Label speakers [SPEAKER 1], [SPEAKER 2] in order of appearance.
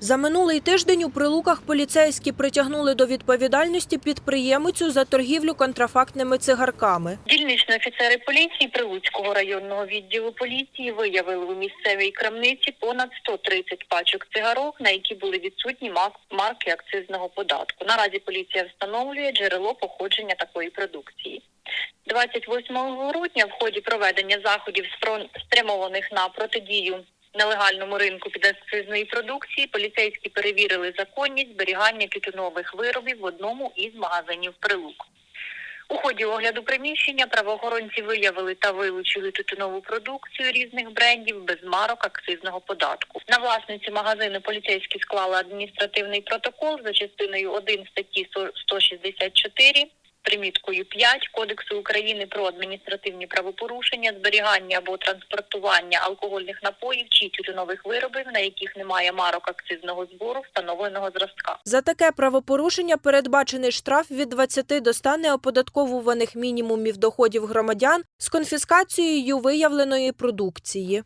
[SPEAKER 1] За минулий тиждень у Прилуках поліцейські притягнули до відповідальності підприємицю за торгівлю контрафактними цигарками.
[SPEAKER 2] Дільничні офіцери поліції Прилуцького районного відділу поліції виявили у місцевій крамниці понад 130 пачок цигарок, на які були відсутні марки акцизного податку. Наразі поліція встановлює джерело походження такої продукції. 28 грудня в ході проведення заходів спрямованих на протидію нелегальному ринку підакцизної продукції поліцейські перевірили законність зберігання тютюнових виробів в одному із магазинів Прилук. У ході огляду приміщення правоохоронці виявили та вилучили тютюнову продукцію різних брендів без марок акцизного податку. На власниці магазину поліцейські склали адміністративний протокол за частиною 1 статті 164 приміткою 5 Кодексу України про адміністративні правопорушення, зберігання або транспортування алкогольних напоїв чи тютюнових виробів, на яких немає марок акцизного збору встановленого зразка.
[SPEAKER 1] За таке правопорушення передбачений штраф від 20 до 100 неоподатковуваних мінімумів доходів громадян з конфіскацією виявленої продукції.